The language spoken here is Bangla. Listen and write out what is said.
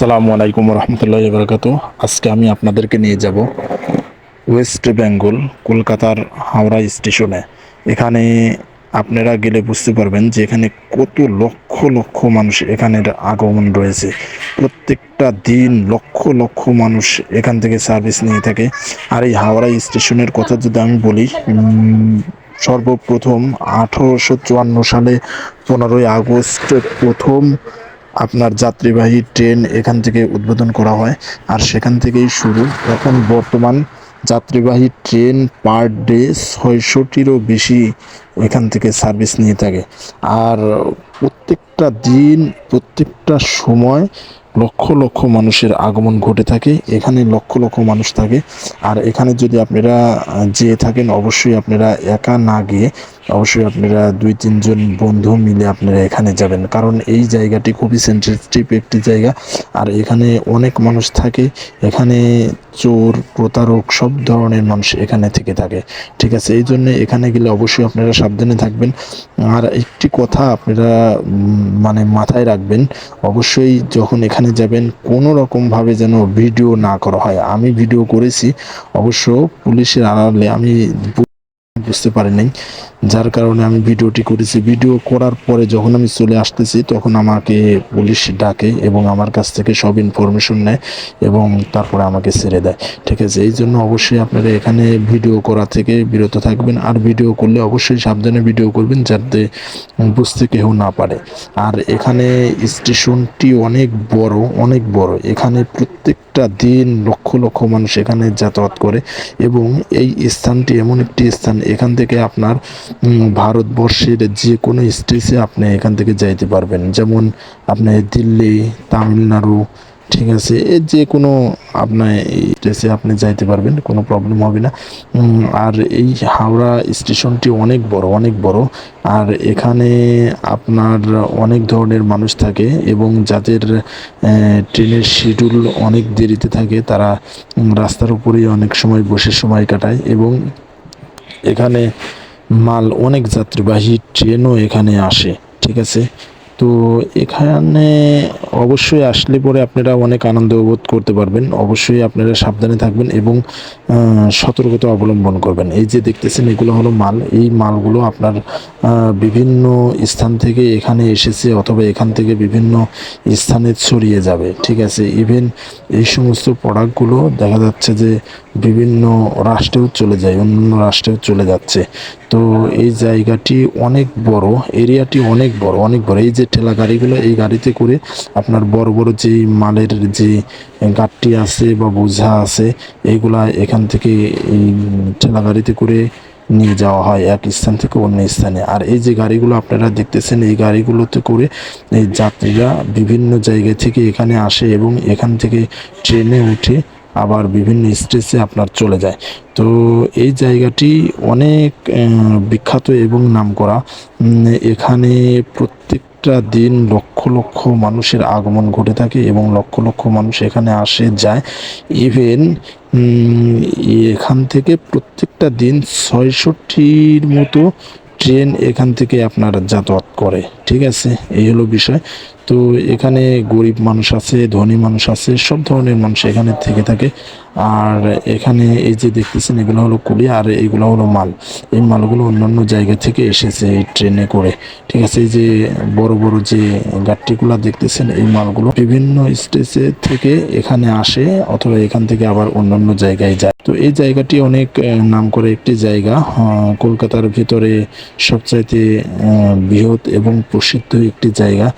আসসালামু আলাইকুম রহমতুল্লাহ বরকাত আজকে আমি আপনাদেরকে নিয়ে যাব ওয়েস্ট বেঙ্গল কলকাতার হাওড়া স্টেশনে। এখানে আপনারা গেলে বুঝতে পারবেন যে এখানে কত লক্ষ লক্ষ মানুষ এখানের আগমন রয়েছে। প্রত্যেকটা দিন লক্ষ লক্ষ মানুষ এখান থেকে সার্ভিস নিয়ে থাকে। আর এই হাওড়া স্টেশনের কথা যদি আমি বলি সর্বপ্রথম আঠারোশো চুয়ান্ন সালে পনেরোই আগস্ট প্রথম আপনার যাত্রীবাহী ট্রেন এখান থেকে উদ্বোধন করা হয়। আর সেখান থেকেই শুরু। এখন বর্তমান যাত্রীবাহী ট্রেন পার ডে ছয়শটিরও বেশি এখান থেকে সার্ভিস নিয়ে থাকে। আর প্রত্যেকটা দিন, প্রত্যেকটা সময় লক্ষ লক্ষ মানুষের আগমন ঘটে থাকে, এখানে লক্ষ লক্ষ মানুষ থাকে। আর এখানে যদি আপনারা যেয়ে থাকেন, অবশ্যই আপনারা একা না গিয়ে, অবশ্যই আপনারা দুই, তিনজন বন্ধু মিলে আপনারা এখানে যাবেন। কারণ এই জায়গাটি খুবই সেন্সিটিভ একটি জায়গা। আর এখানে অনেক মানুষ থাকে, এখানে চোর, প্রতারক, সব ধরনের মানুষ এখানে থেকে থাকে। ঠিক আছে, এই জন্য এখানে গেলে অবশ্যই আপনারা সাবধানে থাকবেন। আর একটি কথা আপনারা মানে মাথায় রাখবেন, অবশ্যই যখন এখানে যাবেন কোনো রকমভাবে যেন ভিডিও না করা হয়। আমি ভিডিও করেছি, অবশ্য পুলিশের আড়ালে আমি বুঝতে পারি নাই যার কারণে আমি ভিডিওটি করেছি। ভিডিও করার পরে যখন আমি চলে আসতেছি, তখন আমাকে পুলিশ ডাকে এবং আমার কাছ থেকে সব ইনফরমেশন নেয় এবং তারপরে আমাকে ছেড়ে দেয়। ঠিক আছে? এই জন্য অবশ্যই আপনারা এখানে ভিডিও করা থেকে বিরত থাকবেন। আর ভিডিও করলে অবশ্যই সাবধানে ভিডিও করবেন যাতে বুঝতে কেউ না পারে। আর এখানে স্টেশনটি অনেক বড় অনেক বড়। এখানে প্রত্যেকটা দিন লক্ষ লক্ষ মানুষ এখানে যাতায়াত করে এবং এই স্থানটি এমন একটি স্থান। এখান থেকে আপনার ভারতবর্ষের যে কোনো স্টেজে আপনি এখান থেকে যাইতে পারবেন। যেমন আপনি দিল্লি, তামিলনাড়ু, ঠিক আছে, এ যে কোনো আপনার স্টেজে আপনি যাইতে পারবেন, কোনো প্রবলেম হবে না। আর এই হাওড়া স্টেশনটি অনেক বড় অনেক বড়। আর এখানে আপনার অনেক ধরনের মানুষ থাকে এবং যাদের ট্রেনের শিডিউল অনেক দেরিতে থাকে, তারা রাস্তার উপরেই অনেক সময় বসে সময় কাটায় এবং এখানে মাল অনেক যাত্রীবাহী ট্রেনও এখানে আসে ঠিক আছে? তো এখানে অবশ্যই আসলে পরে আপনারা অনেক আনন্দ বোধ করতে পারবেন। অবশ্যই আপনারা সাবধানে থাকবেন এবং সতর্কতা অবলম্বন করবেন। এই যে দেখতেছেন, এগুলো হলো মাল। এই মালগুলো আপনার বিভিন্ন স্থান থেকে এখানে এসেছে অথবা এখান থেকে বিভিন্ন স্থানে ছড়িয়ে যাবে। ঠিক আছে? ইভেন এই সমস্ত প্রোডাক্টগুলো দেখা যাচ্ছে যে বিভিন্ন রাষ্ট্রেও চলে যায় অন্য রাষ্ট্রেও চলে যাচ্ছে। তো এই জায়গাটি অনেক বড়, এরিয়াটি অনেক বড় অনেক বড়। এই যে ঠেলা গাড়িগুলো এই গাড়িতে করে আপনার বড় বড় যে মালের যে গাড়টি আছে বা বোঝা আছে এইগুলা এখান থেকে এই ঠেলা গাড়িতে করে নিয়ে যাওয়া হয় এক স্থান থেকে অন্য স্থানে। আর এই যে গাড়িগুলো আপনারা দেখতেছেন, এই গাড়িগুলোতে করে এই যাত্রীরা বিভিন্ন জায়গা থেকে এখানে আসে এবং এখান থেকে ট্রেনে উঠে আবার বিভিন্ন স্টেজে আপনার চলে যায়। তো এই জায়গাটি অনেক বিখ্যাত এবং নামকরা। উম, এখানে প্রত্যেকটা দিন লক্ষ লক্ষ মানুষের আগমন ঘটে থাকে এবং লক্ষ লক্ষ মানুষ এখানে আসে যায়। ইভেন এখান থেকে প্রত্যেকটা দিন ছয়ষট্টির মতো ট্রেন এখান থেকে আপনার যাতায়াত করে, ঠিক আছে? এই হলো বিষয়। তো এখানে গরিব মানুষ আছে, ধনী মানুষ আছে, সব ধরনের মানুষ এখানে থেকে থাকে। আর এখানে এই যে দেখতেছেন, এগুলো হলো কুলি আর এগুলো হলো মাল। এই মালগুলো অন্যান্য জায়গা থেকে এসেছে এই ট্রেনে করে, ঠিক আছে? এই যে বড় বড় যে গাড়িগুলো দেখতেছেন, এই মালগুলো বিভিন্ন স্টেজে থেকে এখানে আসে, অথবা এখান থেকে আবার অন্যান্য জায়গায় যায়। তো এই জায়গাটি অনেক নাম করে একটি জায়গা কলকাতার ভিতরে সবচাইতে বৃহৎ এবং প্রসিদ্ধ একটি জায়গা।